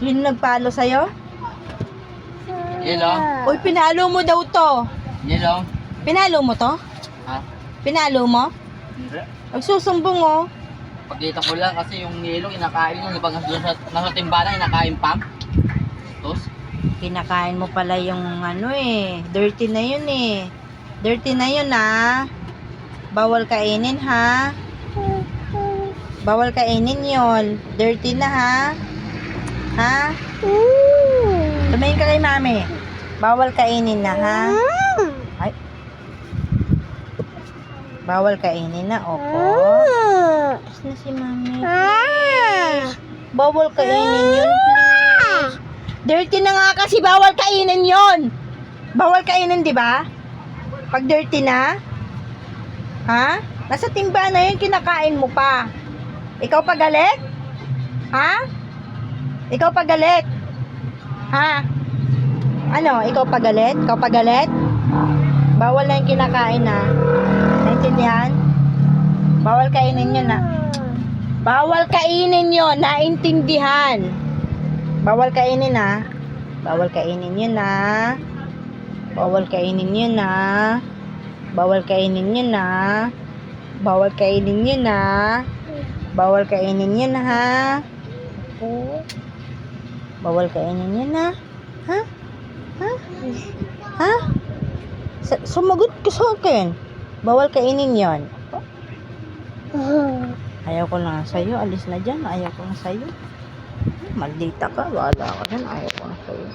Sino nagpalo sa'yo? Yelo? Uy, pinalo mo daw to. Yelo? Pinalo mo to? Ha? Pinalo mo? Nagsusumbong oh. Pagkita ko lang kasi yung yelo kinakain yung ibang doon sa, nasa timbalan kinakain pam. Tapos, Kinakain mo pala yung ano eh. Dirty na yun eh. Dirty na yun ah. Bawal kainin ha. Bawal kainin yon. Dirty na. Ha? Tumingin ka kay mami. Bawal kainin na ha. Ay. Bawal kainin na. Opo. Tapos na si mami. Bawal kainin yun, please. Dirty na nga kasi bawal kainin yon. Bawal kainin, di ba? Pag dirty na? Ha? Nasa timba na yun, kinakain mo pa. Ikaw pa galit? Ha? Ikaw pa galit? Ha? Ano? Ikaw pa galit? Ikaw pa galit? Bawal na yung kinakain na. Naintindihan? Bawal kainin yun na. Bawal kainin yun. Naintindihan. Bawal kainin na. Bawal kainin yun na. Bawal kainin yun na. Bawal kainin yun na. Bawal kainin yun na. Bawal kainin yun ha. Bawal kainin yun na. Ha? Ha? Ha? Sumagot ka sa akin. Bawal kainin yon. Ayaw ko na sa'yo. Alis na dyan. Ayaw ko na sa'yo. Maldita ka. Wala ka dyan. Ayaw ko na sa'yo.